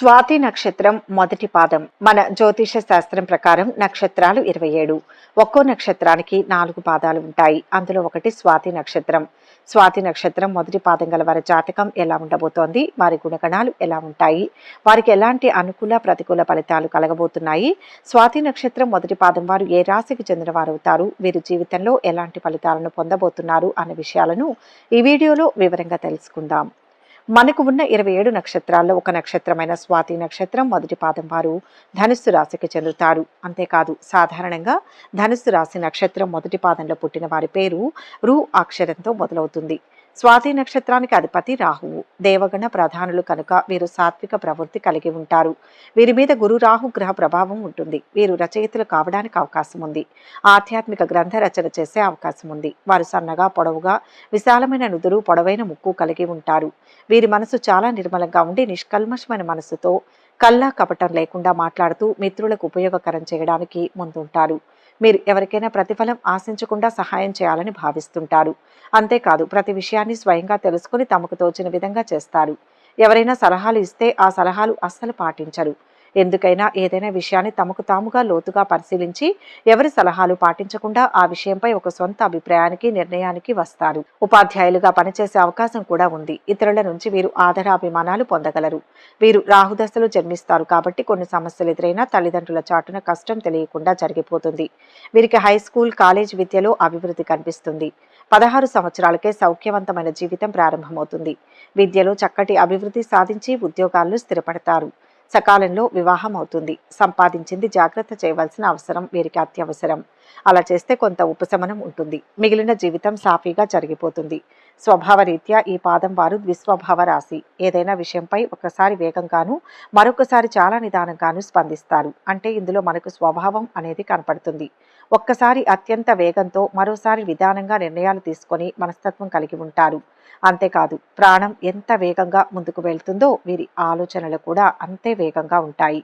స్వాతి నక్షత్రం మొదటి పాదం. మన జ్యోతిష శాస్త్రం ప్రకారం నక్షత్రాలు ఇరవై ఏడు. ఒక్కో నక్షత్రానికి నాలుగు పాదాలు ఉంటాయి. అందులో ఒకటి స్వాతి నక్షత్రం. స్వాతి నక్షత్రం మొదటి పాదం గల వారి జాతకం ఎలా ఉండబోతోంది? వారి గుణగణాలు ఎలా ఉంటాయి? వారికి ఎలాంటి అనుకూల ప్రతికూల ఫలితాలు కలగబోతున్నాయి? స్వాతి నక్షత్రం మొదటి పాదం వారు ఏ రాశికి చెందిన వారు అవుతారు? వీరి జీవితంలో ఎలాంటి ఫలితాలను పొందబోతున్నారు? అనే విషయాలను ఈ వీడియోలో వివరంగా తెలుసుకుందాం. మనకు ఉన్న ఇరవై ఏడు నక్షత్రాల్లో ఒక నక్షత్రమైన స్వాతి నక్షత్రం మొదటి పాదం వారు ధనుస్సు రాశికి చెందుతారు. అంతేకాదు సాధారణంగా ధనుస్సు రాశి నక్షత్రం మొదటి పాదంలో పుట్టిన వారి పేరు రు అక్షరంతో మొదలవుతుంది. స్వాతి నక్షత్రానికి అధిపతి రాహువు. దేవగణ ప్రధానులు కనుక వీరు సాత్విక ప్రవృత్తి కలిగి ఉంటారు. వీరి మీద గురు రాహు గ్రహ ప్రభావం ఉంటుంది. వీరు రచయితలు కావడానికి అవకాశం ఉంది. ఆధ్యాత్మిక గ్రంథ రచన చేసే అవకాశం ఉంది. వారు సన్నగా పొడవుగా విశాలమైన నుదురు పొడవైన ముక్కు కలిగి ఉంటారు. వీరి మనసు చాలా నిర్మలంగా ఉండి నిష్కల్మషమైన మనసుతో కల్లా కపటం లేకుండా మాట్లాడుతూ మిత్రులకు ఉపయోగకరం చేయడానికి ముందుంటారు. మీరు ఎవరికైనా ప్రతిఫలం ఆశించకుండా సహాయం చేయాలని భావిస్తుంటారు. అంతేకాదు ప్రతి విషయాన్ని స్వయంగా తెలుసుకుని తమకు తోచిన విధంగా చేస్తారు. ఎవరైనా సలహాలు ఇస్తే ఆ సలహాలు అస్సలు పాటించరు. ఎందుకైనా ఏదైనా విషయాన్ని తమకు తాముగా లోతుగా పరిశీలించి ఎవరి సలహాలు పాటించకుండా ఆ విషయంపై ఒక సొంత అభిప్రాయానికి నిర్ణయానికి వస్తారు. ఉపాధ్యాయులుగా పనిచేసే అవకాశం కూడా ఉంది. ఇతరుల నుంచి వీరు ఆదరాభిమానాలు పొందగలరు. వీరు రాహుదశలు జన్మిస్తారు కాబట్టి కొన్ని సమస్యలు ఎదురైనా తల్లిదండ్రుల చాటున కష్టం తెలియకుండా జరిగిపోతుంది. వీరికి హై స్కూల్ కాలేజ్ విద్యలో అభివృద్ధి కనిపిస్తుంది. పదహారు సంవత్సరాలకే సౌఖ్యవంతమైన జీవితం ప్రారంభమవుతుంది. విద్యలో చక్కటి అభివృద్ధి సాధించి ఉద్యోగాల్లో స్థిరపడతారు. సకాలంలో వివాహం అవుతుంది సంపాదించింది జాగ్రత్త చేయవలసిన అవసరం వీరికి అత్యవసరం. అలా చేస్తే కొంత ఉపశమనం ఉంటుంది. మిగిలిన జీవితం సాఫీగా జరిగిపోతుంది. స్వభావరీత్యా ఈ పాదం వారు ద్విస్వభావ రాశి ఏదైనా విషయంపై ఒకసారి వేగంగాను మరొకసారి చాలా నిదానంగాను స్పందిస్తారు. అంటే ఇందులో మనకు స్వభావం అనేది కనపడుతుంది. ఒక్కసారి అత్యంత వేగంతో మరోసారి విధానంగా నిర్ణయాలు తీసుకొని మనస్తత్వం కలిగి ఉంటారు. అంతేకాదు ప్రాణం ఎంత వేగంగా ముందుకు వెళ్తుందో వీరి ఆలోచనలు కూడా అంతే వేగంగా ఉంటాయి.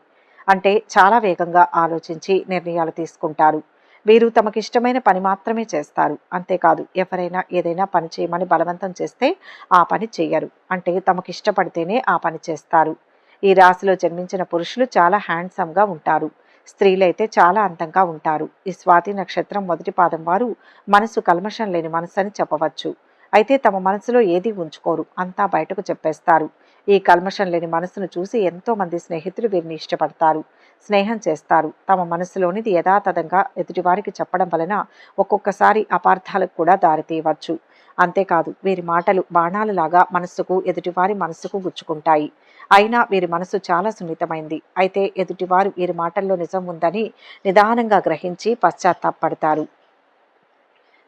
అంటే చాలా వేగంగా ఆలోచించి నిర్ణయాలు తీసుకుంటారు. వీరు తమకిష్టమైన పని మాత్రమే చేస్తారు. అంతేకాదు ఎవరైనా ఏదైనా పని చేయమని బలవంతం చేస్తే ఆ పని చేయరు అంటే తమకిష్టపడితేనే ఆ పని చేస్తారు. ఈ రాశిలో జన్మించిన పురుషులు చాలా హ్యాండ్సమ్గా ఉంటారు. స్త్రీలైతే చాలా అందంగా ఉంటారు. ఈ స్వాతి నక్షత్రం మొదటి పాదం వారు మనసు కల్మషం లేని మనసు అని చెప్పవచ్చు. అయితే తమ మనసులో ఏది ఉంచుకోరు. అంతా బయటకు చెప్పేస్తారు. ఈ కల్మషం లేని మనసును చూసి ఎంతో మంది స్నేహితులు వీరిని ఇష్టపడతారు. స్నేహం చేస్తారు. తమ మనసులోనిది యథాతథంగా ఎదుటివారికి చెప్పడం వలన ఒక్కొక్కసారి అపార్థాలకు కూడా దారితీయవచ్చు అంతేకాదు వీరి మాటలు బాణాలులాగా మనస్సుకు ఎదుటివారి మనస్సుకు గుచ్చుకుంటాయి. అయినా వీరి మనసు చాలా సున్నితమైంది. అయితే ఎదుటివారు వీరి మాటల్లో నిజం ఉందని నిదానంగా గ్రహించి పశ్చాత్తాపడతారు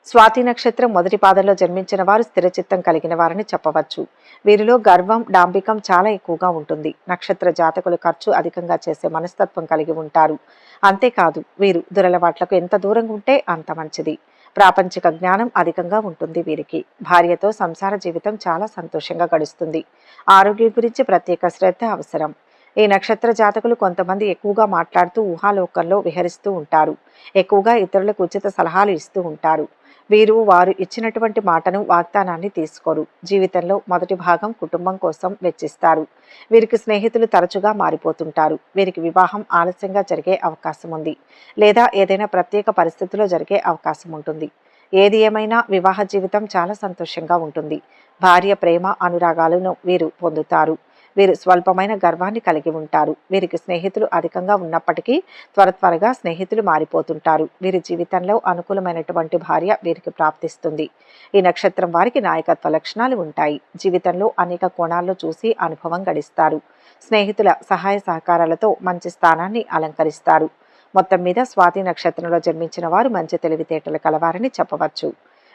స్వాతి నక్షత్రం మొదటి పాదంలో జన్మించిన వారు స్థిరచిత్తం కలిగిన వారని చెప్పవచ్చు. వీరిలో గర్వం డాంబికం చాలా ఎక్కువగా ఉంటుంది. నక్షత్ర జాతకులు ఖర్చు అధికంగా చేసే మనస్తత్వం కలిగి ఉంటారు. అంతేకాదు వీరు దురలవాట్లకు ఎంత దూరంగా ఉంటే అంత మంచిది. ప్రాపంచిక జ్ఞానం అధికంగా ఉంటుంది వీరికి. భార్యతో సంసార జీవితం చాలా సంతోషంగా గడుస్తుంది. ఆరోగ్యం గురించి ప్రత్యేక శ్రద్ధ అవసరం. ఈ నక్షత్ర జాతకులు కొంతమంది ఎక్కువగా మాట్లాడుతూ ఊహాలోకంలో విహరిస్తూ ఉంటారు. ఎక్కువగా ఇతరులకు ఉచిత సలహాలు ఇస్తూ ఉంటారు. వీరు వారు ఇచ్చినటువంటి మాటను వాగ్దానాన్ని తీసుకోరు. జీవితంలో మొదటి భాగం కుటుంబం కోసం వెచ్చిస్తారు. వీరికి స్నేహితులు తరచుగా మారిపోతుంటారు. వీరికి వివాహం ఆలస్యంగా జరిగే అవకాశం ఉంది. లేదా ఏదైనా ప్రత్యేక పరిస్థితిలో జరిగే అవకాశం ఉంటుంది. ఏది ఏమైనా వివాహ జీవితం చాలా సంతోషంగా ఉంటుంది. భార్య ప్రేమ అనురాగాలను వీరు పొందుతారు. వీరు స్వల్పమైన గర్వాన్ని కలిగి ఉంటారు. వీరికి స్నేహితులు అధికంగా ఉన్నప్పటికీ త్వర త్వరగా స్నేహితులు మారిపోతుంటారు. వీరి జీవితంలో అనుకూలమైనటువంటి భార్య వీరికి ప్రాప్తిస్తుంది. ఈ నక్షత్రం వారికి నాయకత్వ లక్షణాలు ఉంటాయి. జీవితంలో అనేక కోణాల్లో చూసి అనుభవం గడిస్తారు. స్నేహితుల సహాయ సహకారాలతో మంచి స్థానాన్ని అలంకరిస్తారు. మొత్తం మీద స్వాతి నక్షత్రంలో జన్మించిన వారు మంచి తెలివితేటలు కలవారని చెప్పవచ్చు.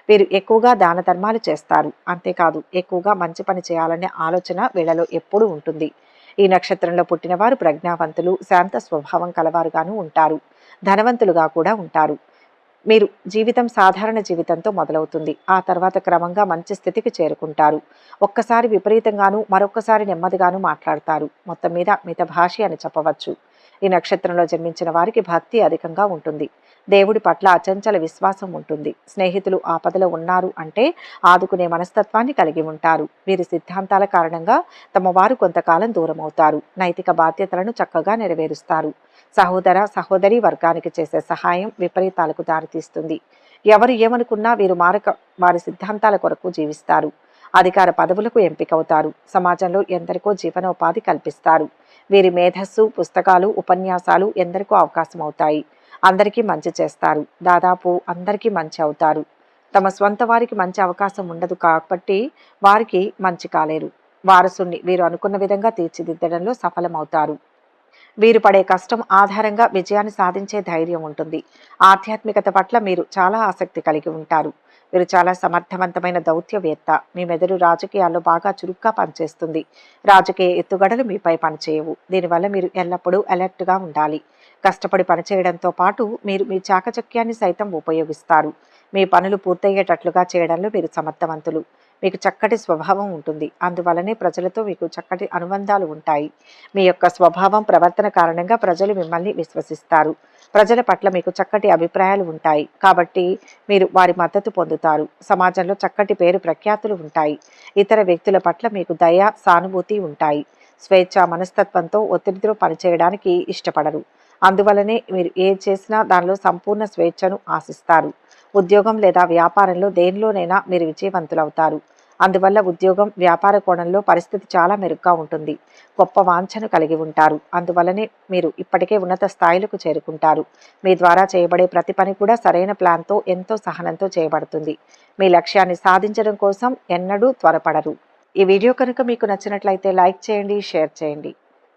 వీరు ఎక్కువగా దాన ధర్మాలు చేస్తారు. అంతేకాదు ఎక్కువగా మంచి పని చేయాలనే ఆలోచన వీళ్ళలో ఎప్పుడూ ఉంటుంది. ఈ నక్షత్రంలో పుట్టినవారు ప్రజ్ఞావంతులు శాంత స్వభావం కలవారుగాను ఉంటారు. ధనవంతులుగా కూడా ఉంటారు. మీరు జీవితం సాధారణ జీవితంతో మొదలవుతుంది. ఆ తర్వాత క్రమంగా మంచి స్థితికి చేరుకుంటారు. ఒక్కసారి విపరీతంగాను మరొక్కసారి నెమ్మదిగాను మాట్లాడతారు. మొత్తం మీద మిత భాష అని చెప్పవచ్చు. ఈ నక్షత్రంలో జన్మించిన వారికి భక్తి అధికంగా ఉంటుంది. దేవుడి పట్ల అచంచల విశ్వాసం ఉంటుంది. స్నేహితులు ఆపదలో ఉన్నారు అంటే ఆదుకునే మనస్తత్వాన్ని కలిగి ఉంటారు. వీరి సిద్ధాంతాల కారణంగా తమ వారు కొంతకాలం దూరమవుతారు. నైతిక బాధ్యతలను చక్కగా నెరవేరుస్తారు. సహోదర సహోదరి వర్గానికి చేసే సహాయం విపరీతాలకు దారితీస్తుంది. ఎవరు ఏమనుకున్నా వీరు మారక వారి సిద్ధాంతాల కొరకు జీవిస్తారు. అధికార పదవులకు ఎంపికవుతారు. సమాజంలో ఎందరికో జీవనోపాధి కల్పిస్తారు. వీరి మేధస్సు పుస్తకాలు ఉపన్యాసాలు ఎందరికో అవకాశం అవుతాయి అందరికీ మంచి చేస్తారు. దాదాపు అందరికీ మంచి అవుతారు. తమ స్వంత వారికి మంచి అవకాశం ఉండదు కాబట్టి వారికి మంచి కాలేరు. వారసుణ్ణి వీరు అనుకున్న విధంగా తీర్చిదిద్దడంలో సఫలమవుతారు. వీరు పడే కష్టం ఆధారంగా విజయాన్ని సాధించే ధైర్యం ఉంటుంది. ఆధ్యాత్మికత పట్ల మీరు చాలా ఆసక్తి కలిగి ఉంటారు. మీరు చాలా సమర్థవంతమైన దౌత్యవేత్త. మీ మెదడు రాజకీయాల్లో బాగా చురుగ్గా పనిచేస్తుంది. రాజకీయ ఎత్తుగడలు మీపై పనిచేయవు. దీనివల్ల మీరు ఎల్లప్పుడూ అలర్ట్గా ఉండాలి. కష్టపడి పనిచేయడంతో పాటు మీరు మీ చాకచక్యాన్ని సైతం ఉపయోగిస్తారు. మీ పనులు పూర్తయ్యేటట్లుగా చేయడంలో మీరు సమర్థవంతులు. మీకు చక్కటి స్వభావం ఉంటుంది. అందువలనే ప్రజలతో మీకు చక్కటి అనుబంధాలు ఉంటాయి. మీ యొక్క స్వభావం ప్రవర్తన కారణంగా ప్రజలు మిమ్మల్ని విశ్వసిస్తారు. ప్రజల పట్ల మీకు చక్కటి అభిప్రాయాలు ఉంటాయి. కాబట్టి మీరు వారి మద్దతు పొందుతారు. సమాజంలో చక్కటి పేరు ప్రఖ్యాతులు ఉంటాయి. ఇతర వ్యక్తుల పట్ల మీకు దయ సానుభూతి ఉంటాయి. స్వేచ్ఛ మనస్తత్వంతో ఒత్తిడితో పనిచేయడానికి ఇష్టపడరు. అందువలనే మీరు ఏం చేసినా దానిలో సంపూర్ణ స్వేచ్ఛను ఆశిస్తారు. ఉద్యోగం లేదా వ్యాపారంలో దేనిలోనైనా మీరు విజయవంతులవుతారు. అందువల్ల ఉద్యోగం వ్యాపార కోణంలో పరిస్థితి చాలా మెరుగ్గా ఉంటుంది. గొప్ప వాంఛను కలిగి ఉంటారు. అందువల్లనే మీరు ఇప్పటికే ఉన్నత స్థాయిలకు చేరుకుంటారు. మీ ద్వారా చేయబడే ప్రతి పని కూడా సరైన ప్లాన్తో ఎంతో సహనంతో చేయబడుతుంది. మీ లక్ష్యాన్ని సాధించడం కోసం ఎన్నడూ త్వరపడరు. ఈ వీడియో కనుక మీకు నచ్చినట్లయితే లైక్ చేయండి షేర్ చేయండి.